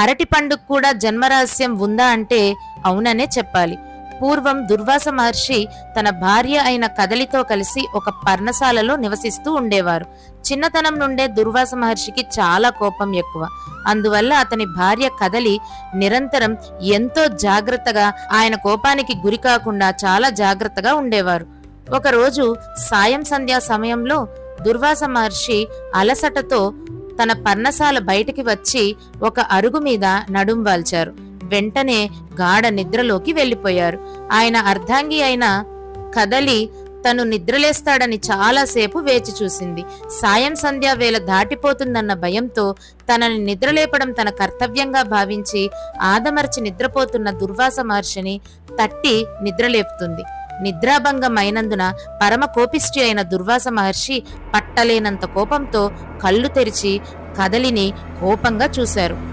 అరటి పండుగ కూడా జన్మరహస్యం ఉందా అంటే అవుననే చెప్పాలి. పూర్వం దుర్వాస మహర్షి తన భార్య అయిన కదలితో కలిసి ఒక పర్ణశాలలో నివసిస్తూ ఉండేవారు. చిన్నతనం నుండే దుర్వాస మహర్షికి చాలా కోపం ఎక్కువ. అందువల్ల అతని భార్య కదలి నిరంతరం ఎంతో జాగ్రత్తగా ఆయన కోపానికి గురి కాకుండా చాలా జాగ్రత్తగా ఉండేవారు. ఒకరోజు సాయం సంధ్యా సమయంలో దుర్వాస మహర్షి అలసటతో తన పర్ణశాల బయటికి వచ్చి ఒక అరుగు మీద నడుం వాల్చారు. వెంటనే గాఢ నిద్రలోకి వెళ్ళిపోయారు ఆయన అర్ధాంగి అయిన కదలి తను నిద్రలేస్తాడని చాలాసేపు వేచి చూసింది. సాయం సంధ్యా వేళ దాటిపోతుందన్న భయంతో తనని నిద్రలేపడం తన కర్తవ్యంగా భావించి ఆదమర్చి నిద్రపోతున్న దుర్వాస మహర్షిని తట్టి నిద్రలేపుతుంది. నిద్రాభంగమైనందున పరమ కోపిష్టి అయిన దుర్వాస మహర్షి పట్టలేనంత కోపంతో కళ్ళు తెరిచి కదలిని కోపంగా చూశారు.